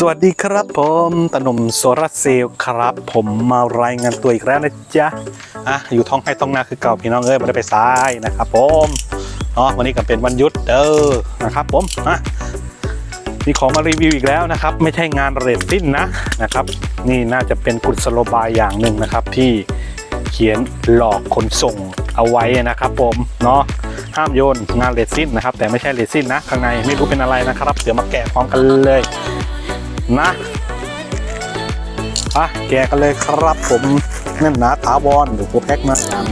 สวัสดีครับผมตะหนุ่มโซลาร์เซลล์ครับ ผมมารายงานตัวอีกแล้วนะจ๊ะอะอยู่ท้องให้ท้องนาคือเก่าพี่น้องเอ้ยไม่ได้ไปซ้ายนะครับผมเนาะวันนี้ก็เป็นวันหยุดเด้อนะครับผมอะมีของมารีวิวอีกแล้วนะครับ ไม่ใช่งานเรตติ้นนะนะครับ นี่น่าจะเป็นกุศโลบายอย่างหนึ่งนะครับ ที่เขียนหลอกขนส่งเอาไว้นะครับ ผมเนาะห้ามโยนงานเรตซินนะครับ แต่ไม่ใช่เรตซินนะข้างในไม่รู้เป็นอะไรนะครับ เดี๋ยวมาแกะพร้อมกันเลย นะอะแกะกันเลยครับผมแน่นหนาถาวรเดี๋ยวผมแพ็คมาอย่าง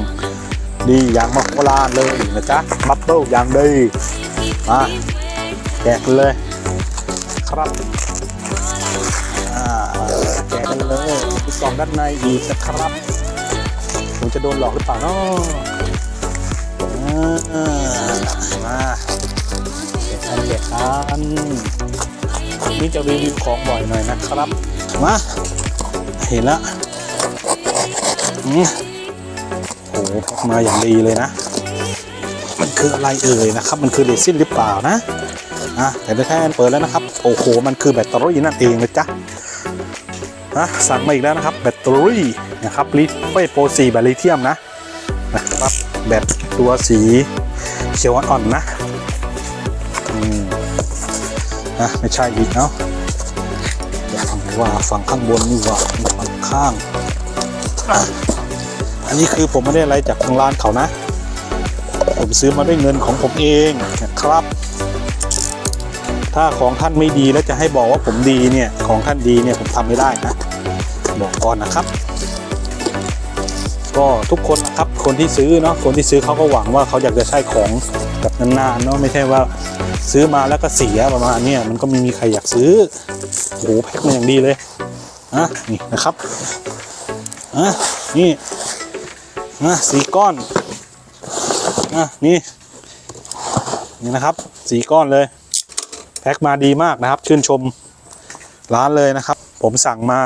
ดีอย่างมาโบราณเลยนะจ๊ะบับเบิ้ลอย่างดีมาแกะกันเลย ครับอ่าแกะกันเลยมีกล่องด้านในอีกนะครับผมจะโดนหลอกหรือเปล่าเนาะอ่ามาแกะกันแกะกัน นี่จะรีวิวของบ่อยหน่อยนะครับ มา เห็นแล้วโอ้โหพกมาอย่างดีเลยนะ มันคืออะไรเอ่ยนะครับ มันคือเรซินหรือเปล่านะอะแต่ได้แค่เปิดแล้วนะครับ โอ้โห มันคือแบตเตอรี่นั่นเองนะจ๊ะนะสั่งมาอีกแล้วนะครับแบตเตอรี่นะครับลิเฟโปซีแบตลิเทียมนะนะครับแบตตัวสีเขียวอ่อนๆนะ นะไม่ใช่อีกเนาะจะฟังว่าฝั่งข้างบนนี่ว่าฝั่งข้าง อันนี้คือผมไม่ได้อะไรจากทางร้านเขานะ ผมซื้อมาด้วยเงินของผมเองนะครับ ถ้าของท่านไม่ดีแล้วจะให้บอกว่าผมดีเนี่ยของท่านดีเนี่ยผมทำไม่ได้นะ บอกก่อนนะครับก็ทุกคนนะครับคนที่ซื้อเนาะคนที่ซื้อเขาก็หวังว่าเขาอยากจะใช้ของ แบบนานๆเนาะไม่ใช่ว่าซื้อมาแล้วก็เสียประมาณนี้มันก็ไม่มีใครอยากซื้อโอ้โหแพ็คมาอย่างดีเลยอะนี่นะครับอะนี่อะสีก้อนอะนี่นี่นะครับสีก้อนเลยแพ็คมาดีมากนะครับ ชื่นชมร้านเลยนะครับ ผมสั่งมา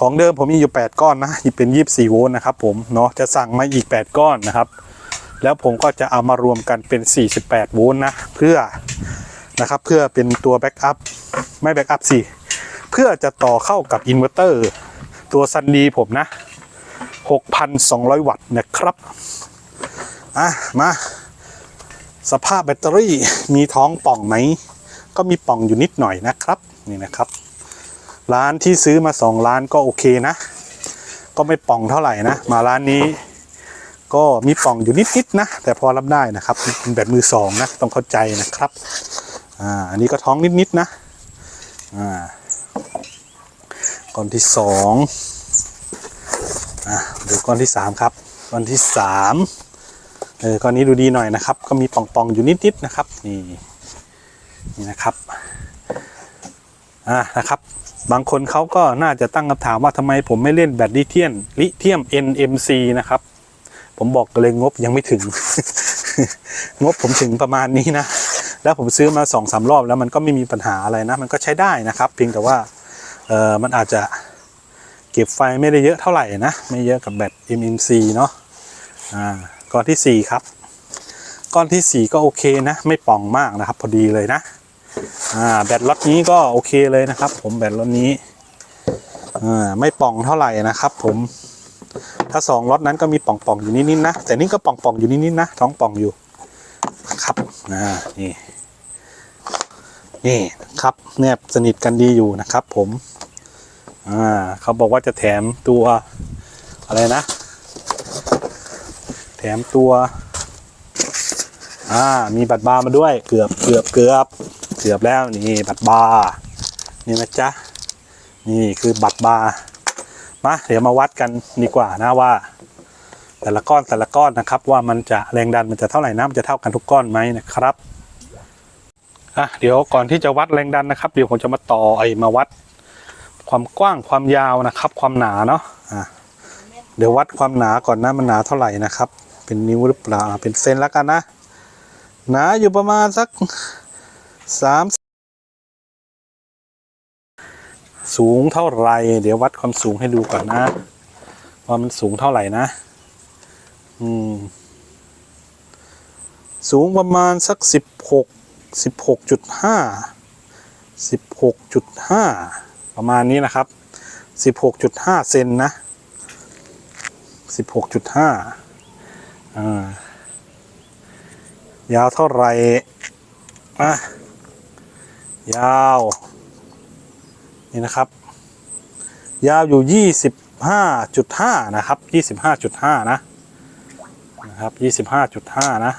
ของเดิมผมมีอยู่ 8 ก้อนนะเป็น 24 โวลต์นะครับผมเนาะจะสั่งมาอีก 8 ก้อนนะครับ แล้วผมก็จะเอามารวมกันเป็น 48 โวลต์นะ เพื่อนะครับเพื่อเป็นตัวแบ็กอัพไม่แบ็กอัพสิเพื่อจะต่อเข้ากับอินเวอร์เตอร์ตัวซันดีผมนะ 6,200 วัตต์นะครับอะมา สภาพแบตเตอรี่มีท้องป่องไหม ก็มีป่องอยู่นิดหน่อยนะครับ นี่นะครับ ร้านที่ซื้อมา2ล้านก็โอเคนะ ก็ไม่ป่องเท่าไหร่นะ มาร้านนี้ ก็มีป่องอยู่นิดๆนะ แต่พอรับได้นะครับเป็นแบบมือสองนะต้องเข้าใจนะครับอ่าอันนี้ก็ท้องนิดๆนะอ่าก้อนที่สองอ่าดูก้อนที่สามครับก้อนที่สามเออก้อนนี้ดูดีหน่อยนะครับ ก็มีป่องๆอยู่นิดๆนะครับนี่นี่นะครับอ่านะครับ บางคนเขาก็น่าจะตั้งคำถามว่าทำไมผมไม่เล่นแบตลิเทียมลิเทียม NMC นะครับ ผมบอกเลยงบยังไม่ถึง งบผมถึงประมาณนี้นะ แล้วผมซื้อมาสองสามรอบแล้วมันก็ไม่มีปัญหาอะไรนะ มันก็ใช้ได้นะครับ เพียงแต่ว่าเออมันอาจจะเก็บไฟไม่ได้เยอะเท่าไหร่นะ ไม่เยอะกับแบต MMC เนาะอ่าก้อนที่สี่ครับ ก้อนที่สี่ก็โอเคนะ ไม่ป่องมากนะครับ พอดีเลยนะอ่าแบตล็อตนี้ก็โอเคเลยนะครับ ผมแบตล็อตนี้อ่าไม่ป่องเท่าไหร่นะครับ ผม ถ้าสองล็อตนั้นก็มีป่องๆอยู่นิดๆนะ แต่นี่ก็ป่องๆอยู่นิดๆนะ ท้องป่องอยู่ ครับอ่านี่นี่ครับแนบสนิทกันดีอยู่นะครับ ผม อ่าเขาบอกว่าจะแถมตัวอะไรนะ แถมตัว อ่า มีบัตรบาร์มาด้วย เกือบเกือบเกือบเกือบแล้วนี่บัตรบาร์นี่นะจ๊ะ นี่คือบัตรบาร์ มาเดี๋ยวมาวัดกันดีกว่านะว่า แต่ละก้อนแต่ละก้อนนะครับ ว่ามันจะแรงดันมันจะเท่าไหร่นะมันจะเท่ากันทุกก้อนไหมนะครับอะเดี๋ยวก่อนที่จะวัดแรงดันนะครับเดี๋ยวผมจะมาต่อไอ้มาวัด ความกว้างความยาวนะครับ ความหนาเนาะอะเดี๋ยววัดความหนาก่อนนะมันหนาเท่าไหร่นะครับ เป็นนิ้วหรือเปล่าเป็นเซนแล้วกันนะหนาอยู่ประมาณสักสาม สูงเท่าไหรเดี๋ยววัดความสูงให้ดูก่อนนะ ว่ามันสูงเท่าไหร่นะ อืม สูงประมาณสักสิบหกสิบหกจุดห้าสิบหกจุดห้าประมาณนี้นะครับสิบหกจุดห้าเซนนะสิบหกจุดห้าอ่ายาวเท่าไหร่อะยาว นี่นะครับ ยาวอยู่ยี่สิบห้าจุดห้านะครับยี่สิบห้าจุดห้านะนะครับยี่สิบห้าจุดห้านะ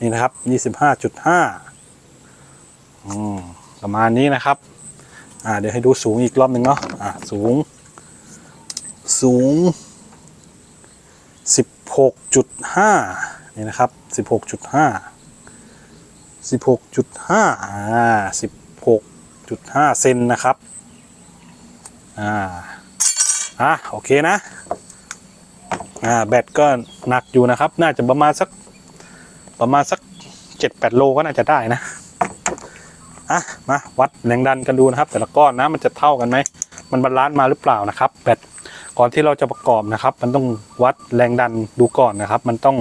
นี่นะครับยี่สิบห้าจุดห้าประมาณนี้นะครับอ่าเดี๋ยวให้ดูสูงอีกรอบหนึ่งเนาะอ่าสูง สูงสิบหกจุดห้านี่นะครับสิบหกจุดห้าสิบหกจุดห้าอ่าสิบหก จุดห้าเซนนะครับ อ่า อะโอเคนะ อ่า แบตก็หนักอยู่นะครับ น่าจะประมาณสักประมาณสักเจ็ดแปดโลก็น่าจะได้นะ อะ มาวัดแรงดันกันดูนะครับ แต่ละก้อนนะมันจะเท่ากันไหม มันบาลานซ์มาหรือเปล่านะครับ แบตก่อนที่เราจะประกอบนะครับ มันต้องวัดแรงดันดูก่อนนะครับ มันต้อง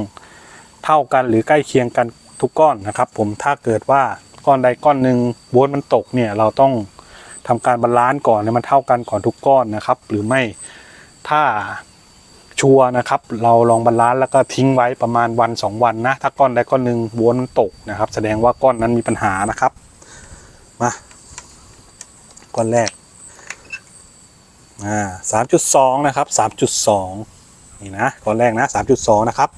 เท่ากันหรือใกล้เคียงกันทุกก้อนนะครับ ผมถ้าเกิดว่า ก้อนใดก้อนหนึ่งโวลต์มันตกเนี่ยเราต้องทำการบาลานซ์ก่อนให้มันเท่ากันก่อนทุกก้อนนะครับ หรือไม่ถ้าชัวนะครับ เราลองบาลานซ์แล้วก็ทิ้งไว้ประมาณวัน 2 วันนะ ถ้าก้อนใดก้อนหนึ่งโวลต์มันตกนะครับ แสดงว่าก้อนนั้นมีปัญหานะครับมาก้อนแรกอ่าสามจุดสองนะครับสามจุดสองนี่นะก้อนแรกนะสามจุดสองนะครับ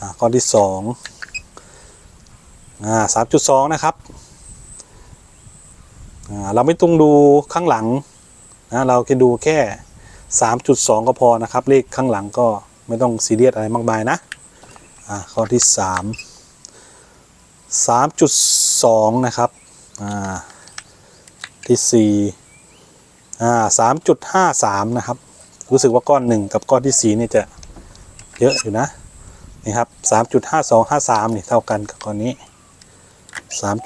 อ่าก้อนที่สอง อ่าสามจุดสองนะครับอ่าเราไม่ต้องดูข้างหลังนะเราแค่ดูแค่ 3.2 ก็พอนะครับ เลขข้างหลังก็ไม่ต้องซีเรียสอะไรมากมายนะอ่าข้อที่ 3 3.2 นะครับอ่าที่4อ่า3.53 นะครับ รู้สึกว่าก้อน 1 กับก้อนที่4นี่จะเยอะอยู่นะนี่ครับ 3.5253 นี่เท่ากันกับก้อนนี้ 3.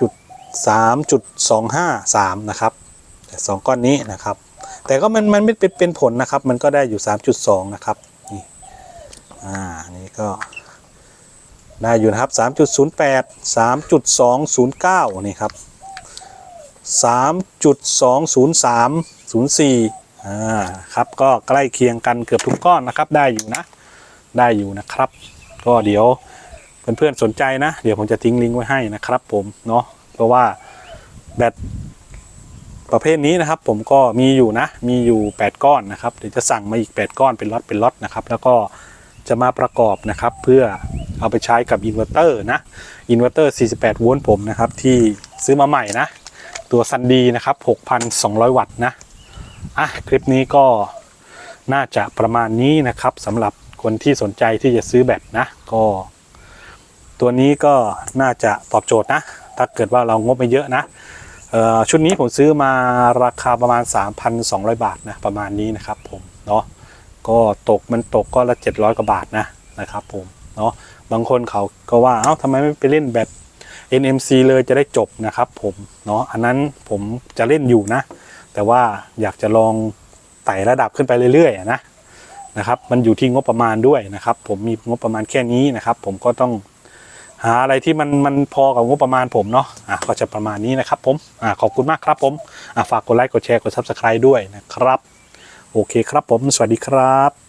3.253นะครับแต่สองก้อนนี้นะครับ แต่ก็มันมันไม่เป็นเป็นผลนะครับ มันก็ได้อยู่3.2นะครับนี่อ่านี่ก็ได้อยู่นะครับ3.08 3.209นี่ครับ3.203 04อ่าครับก็ใกล้เคียงกันเกือบทุกก้อนนะครับได้อยู่นะได้อยู่นะครับ ก็เดี๋ยว เพื่อนๆสนใจนะ เดี๋ยวผมจะทิ้งลิงก์ไว้ให้นะครับ ผมเนาะเพราะว่าแบตประเภทนี้นะครับ ผมก็มีอยู่นะ มีอยู่ 8 ก้อนนะครับเดี๋ยวจะสั่งมาอีก 8 ก้อนเป็นล็อตเป็นล็อตนะครับแล้วก็จะมาประกอบนะครับ เพื่อเอาไปใช้กับอินเวอร์เตอร์นะอินเวอร์เตอร์ 48 โวลต์ผมนะครับ ที่ซื้อมาใหม่นะ ตัวซันดีนะครับ 6,200 วัตต์นะอะคลิปนี้ก็น่าจะประมาณนี้นะครับสำหรับคนที่สนใจที่จะซื้อแบตนะ ก็ ตัวนี้ก็น่าจะตอบโจทย์นะ ถ้าเกิดว่าเรางบไม่เยอะนะชุดนี้ผมซื้อมาราคาประมาณ 3,200 บาทนะประมาณนี้นะครับผมเนาะก็ตกมันตกก็ละ 700 กว่าบาทนะนะครับผมเนาะบางคนเขาก็ว่าเอ้าทำไมไม่ไปเล่นแบบ NMC เลยจะได้จบนะครับผมเนาะอันนั้นผมจะเล่นอยู่นะ แต่ว่าอยากจะลองไต่ระดับขึ้นไปเรื่อยๆนะนะครับ มันอยู่ที่งบประมาณด้วยนะครับ ผมมีงบประมาณแค่นี้นะครับ ผมก็ต้อง หาอะไรที่มันมันพอกับงบประมาณผมเนาะอะก็จะประมาณนี้นะครับผมอะขอบคุณมากครับผมอะฝากกดไลค์กดแชร์กด Subscribe ด้วยนะครับ โอเคครับผม สวัสดีครับ